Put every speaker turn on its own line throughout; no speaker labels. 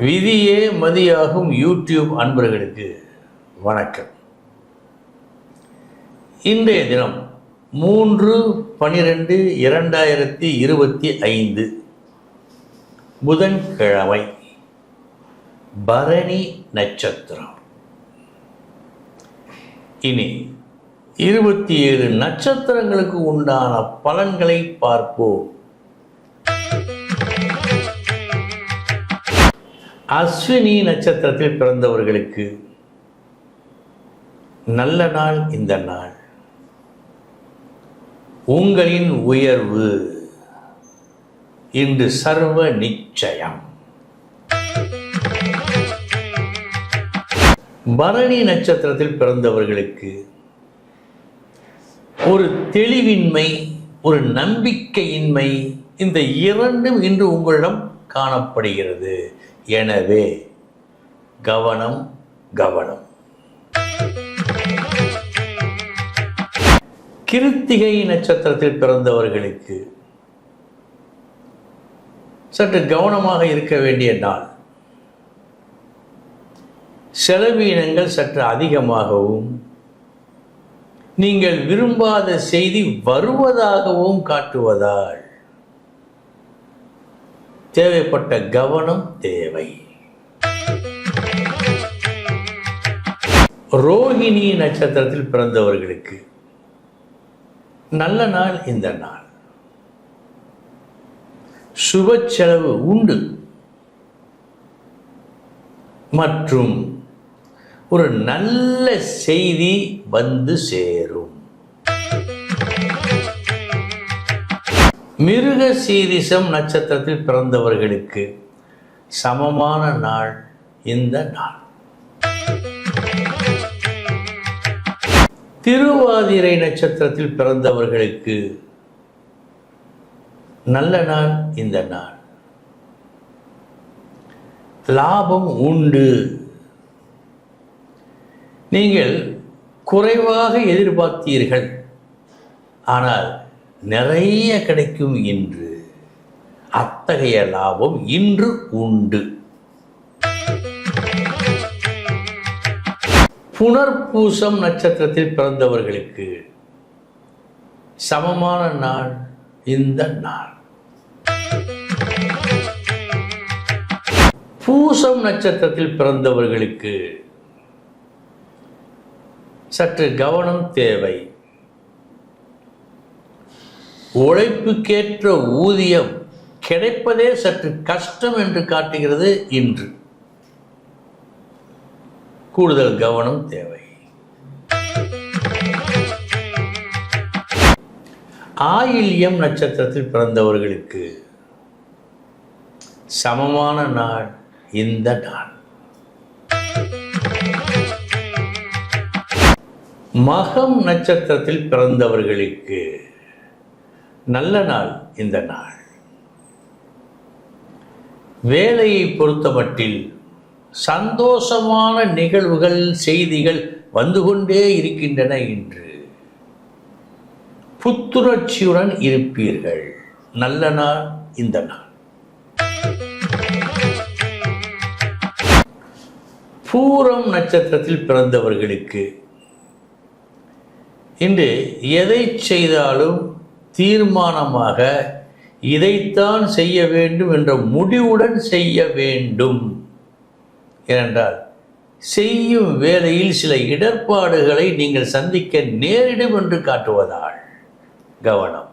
விதியே மதியாகும் யூடியூப் அன்பர்களுக்கு வணக்கம். இன்றைய தினம் மூன்று பனிரெண்டு இரண்டாயிரத்தி இருபத்தி ஐந்து புதன்கிழமை பரணி நட்சத்திரம். இனி இருபத்தி ஏழு நட்சத்திரங்களுக்கு உண்டான பலன்களை பார்ப்போம். அஸ்வினி நட்சத்திரத்தில் பிறந்தவர்களுக்கு நல்ல நாள் இந்த நாள். உங்களின் உயர்வு இன்று சர்வ நிச்சயம். பரணி நட்சத்திரத்தில் பிறந்தவர்களுக்கு ஒரு தெளிவின்மை ஒரு நம்பிக்கையின்மை இந்த இரண்டும் இன்று உங்களிடம் காணப்படுகிறது. எனவே கவனம் கவனம். கிருத்திகை நட்சத்திரத்தில் பிறந்தவர்களுக்கு சற்று கவனமாக இருக்க வேண்டிய நாள். செலவீனங்கள் சற்று அதிகமாகவும் நீங்கள் விரும்பாத செய்தி வருவதாகவும் காட்டுவதால் தேவைப்பட்ட கவனம் தேவை. ரோஹிணி நட்சத்திரத்தில் பிறந்தவர்களுக்கு நல்ல நாள் இந்த நாள். சுப செலவு உண்டு. மற்றும் ஒரு நல்ல செய்தி வந்து சேரும். மிருக சீரிசம் நட்சத்திரத்தில் பிறந்தவர்களுக்கு சமமான நாள் இந்த நாள். திருவாதிரை நட்சத்திரத்தில் பிறந்தவர்களுக்கு நல்ல நாள் இந்த நாள். லாபம் உண்டு. நீங்கள் குறைவாக எதிர்பார்த்தீர்கள். ஆனால் நிறைய கிடைக்கும் இன்று. அத்தகைய லாபம் இன்று உண்டு. புனர்பூசம் நட்சத்திரத்தில் பிறந்தவர்களுக்கு சமமான நாள் இந்த நாள். பூசம் நட்சத்திரத்தில் பிறந்தவர்களுக்கு சற்று கவனம் தேவை. உழைப்புக்கேற்ற ஊதியம் கிடைப்பதே சற்று கஷ்டம் என்று காட்டுகிறது இன்று. கூடுதல் கவனம் தேவை. ஆயில்யம் நட்சத்திரத்தில் பிறந்தவர்களுக்கு சமமான நாள் இந்த நாள். மகம் நட்சத்திரத்தில் பிறந்தவர்களுக்கு நல்ல நாள் இந்த நாள். வேலையை பொறுத்தமட்டில் சந்தோஷமான நிகழ்வுகள் செய்திகள் வந்து கொண்டே இருக்கின்றன இன்று. புத்துணர்ச்சியுடன் இருப்பீர்கள். நல்ல நாள் இந்த நாள். பூரம் நட்சத்திரத்தில் பிறந்தவர்களுக்கு இன்று எதை செய்தாலும் தீர்மானமாக இதைத்தான் செய்ய வேண்டும் என்ற முடிவுடன் செய்ய வேண்டும். ஏனென்றால் செய்யும் வேலையில் சில இடர்பாடுகளை நீங்கள் சந்திக்க நேரிடும் என்று காட்டுவதால். கவனம்.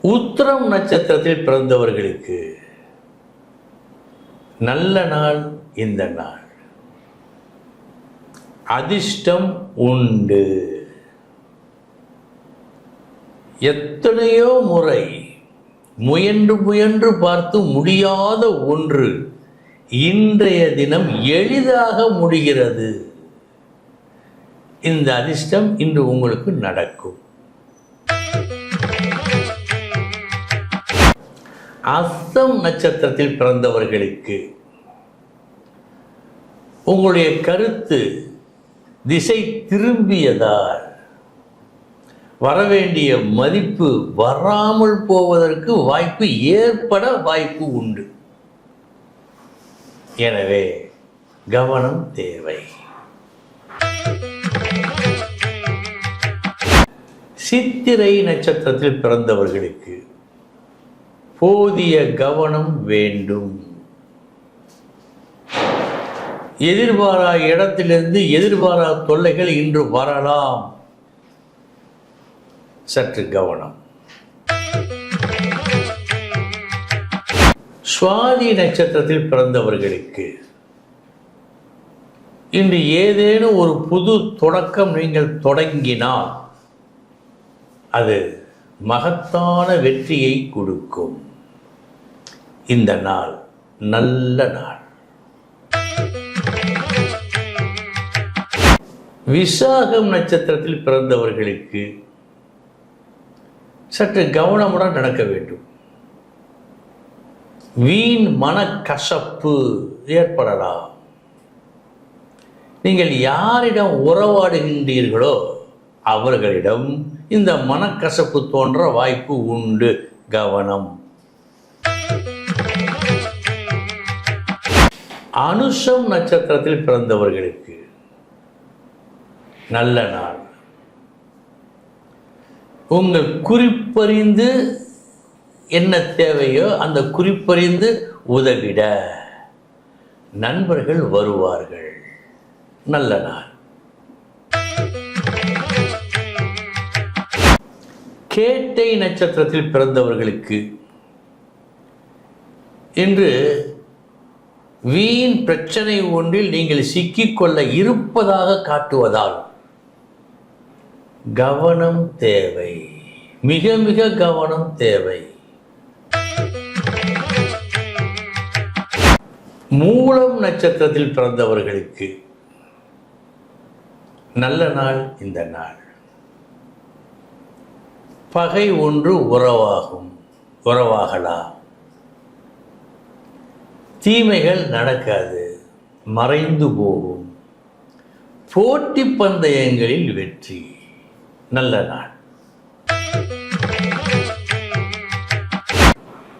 உத்திரம் நட்சத்திரத்தில் பிறந்தவர்களுக்கு நல்ல நாள் இந்த நாள். அதிர்ஷ்டம் உண்டு. எத்தனையோ முறை முயன்று முயன்று பார்த்து முடியாத ஒன்று இன்றைய தினம் எளிதாக முடிகிறது. இந்த அதிர்ஷ்டம் இன்று உங்களுக்கு நடக்கும். அஸ்தம் நட்சத்திரத்தில் பிறந்தவர்களுக்கு உங்களுடைய கருத்து திசை திரும்பியதால் வரவேண்டிய மதிப்பு வராமல் போவதற்கு வாய்ப்பு ஏற்பட வாய்ப்பு உண்டு. எனவே கவனம் தேவை. சித்திரை நட்சத்திரத்தில் பிறந்தவர்களுக்கு போதிய கவனம் வேண்டும். எதிர்பாரா இடத்திலிருந்து எதிர்பாரா தொல்லைகள் இன்று வரலாம். சற்று கவனம். சுவாதி நட்சத்திரத்தில் பிறந்தவர்களுக்கு இன்று ஏதேனும் ஒரு புது தொடக்கம் நீங்கள் தொடங்கினால் அது மகத்தான வெற்றியை கொடுக்கும். இந்த நாள் நல்ல நாள். விசாகம் நட்சத்திரத்தில் பிறந்தவர்களுக்கு சற்று கவனமுடன் நடக்க வேண்டும். வீண் மனக்கசப்பு ஏற்படலாம். நீங்கள் யாரிடம் உறவாடுகின்றீர்களோ அவர்களிடம் இந்த மனக்கசப்பு தோன்ற வாய்ப்பு உண்டு. கவனம். அனுஷம் நட்சத்திரத்தில் பிறந்தவர்களுக்கு நல்ல நாள். உங்கள் குறிப்பறிந்து என்ன தேவையோ அந்த குறிப்பறிந்து உதவிட. நண்பர்கள் வருவார்கள். நல்ல நாள். கேட்டை நட்சத்திரத்தில் பிறந்தவர்களுக்கு இன்று வீண் பிரச்சனை ஒன்றில் நீங்கள் சிக்கிக்கொள்ள இருப்பதாக காட்டுவதால் கவனம் தேவை. மிக மிக கவனம் தேவை. மூலம் நட்சத்திரத்தில் பிறந்தவர்களுக்கு நல்ல நாள் இந்த நாள். பகை ஒன்று உறவாகும் உறவாகலாம் தீமைகள் நடக்காது மறைந்து போகும். போட்டி பந்தயங்களில் வெற்றி. நல்ல நாள்.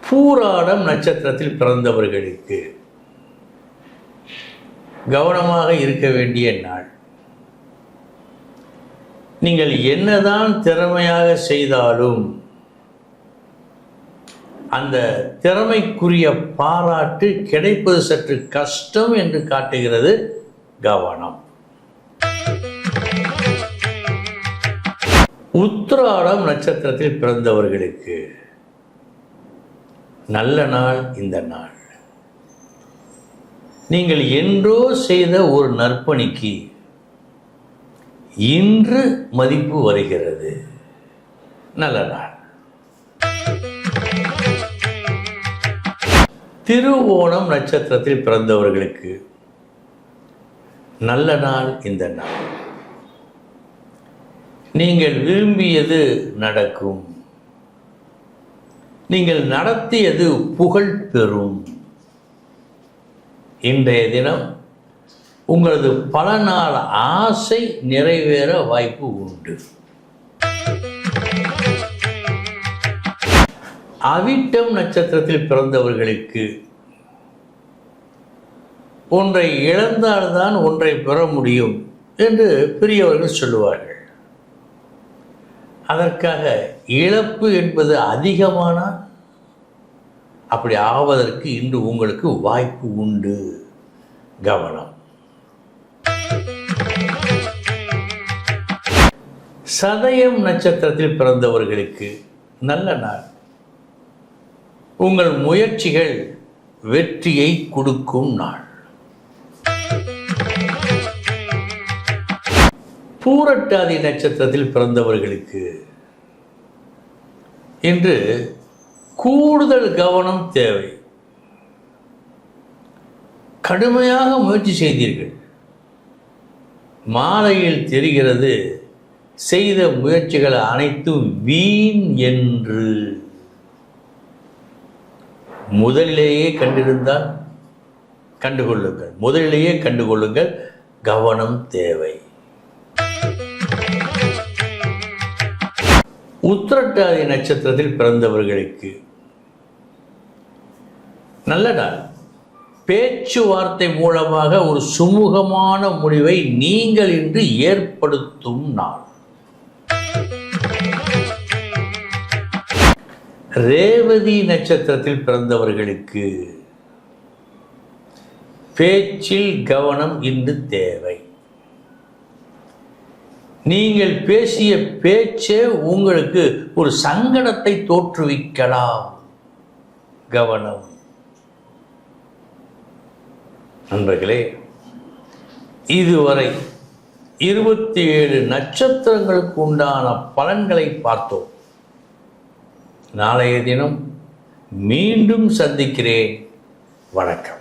பூராடம் நட்சத்திரத்தில் பிறந்தவர்களுக்கு கவனமாக இருக்க வேண்டிய நாள். நீங்கள் என்னதான் திறமையாக செய்தாலும் அந்த திறமைக்குரிய பாராட்டு கிடைப்பது சற்று கஷ்டம் என்று காட்டுகிறது கவனம். உத்திராடம் நட்சத்திரத்தில் பிறந்தவர்களுக்கு நல்ல நாள் இந்த நாள். நீங்கள் என்றோ செய்த ஒரு நற்பணிக்கு இன்று மதிப்பு வருகிறது. நல்ல நாள். திருவோணம் நட்சத்திரத்தில் பிறந்தவர்களுக்கு நல்ல நாள் இந்த நாள். நீங்கள் விரும்பியது நடக்கும். நீங்கள் நடத்தியது புகழ் பெறும். இன்றைய தினம் உங்களது பல நாள் ஆசை நிறைவேற வாய்ப்பு உண்டு. அவிட்டம் நட்சத்திரத்தில் பிறந்தவர்களுக்கு ஒன்றை இழந்தால்தான் ஒன்றை பெற முடியும் என்று பெரியவர்கள் சொல்லுவார்கள். அதற்காக இழப்பு என்பது அதிகமானால் அப்படி ஆவதற்கு இன்று உங்களுக்கு வாய்ப்பு உண்டு. கவனம். சதயம் நட்சத்திரத்தில் பிறந்தவர்களுக்கு நல்ல நாள். உங்கள் முயற்சிகள் வெற்றியை கொடுக்கும் நாள். பூரட்டாதி நட்சத்திரத்தில் பிறந்தவர்களுக்கு இன்று கூடுதல் கவனம் தேவை. கடுமையாக முயற்சி செய்தீர்கள். மாலையில் தெரிகிறது செய்த முயற்சிகள் அனைத்தும் வீண் என்று. முதலிலேயே கண்டிருந்தால் கண்டுகொள்ளுங்கள். முதலிலேயே கண்டுகொள்ளுங்கள். கவனம் தேவை. உத்திரட்டாதி நட்சத்திரத்தில் பிறந்தவர்களுக்கு. நல்லடா பேச்சுவார்த்தை மூலமாக ஒரு சுமூகமான முடிவை நீங்கள் இன்று ஏற்படுத்தும் நாள். ரேவதி நட்சத்திரத்தில் பிறந்தவர்களுக்கு பேச்சில் கவனம் இன்று தேவை. நீங்கள் பேசிய பேச்சே உங்களுக்கு ஒரு சங்கடத்தை தோற்றுவிக்கலாம். கவனம். நண்பர்களே இதுவரை இருபத்தி ஏழு நட்சத்திரங்களுக்கு உண்டான பலன்களை பார்த்தோம். நாளைய தினம் மீண்டும் சந்திக்கிறேன். வணக்கம்.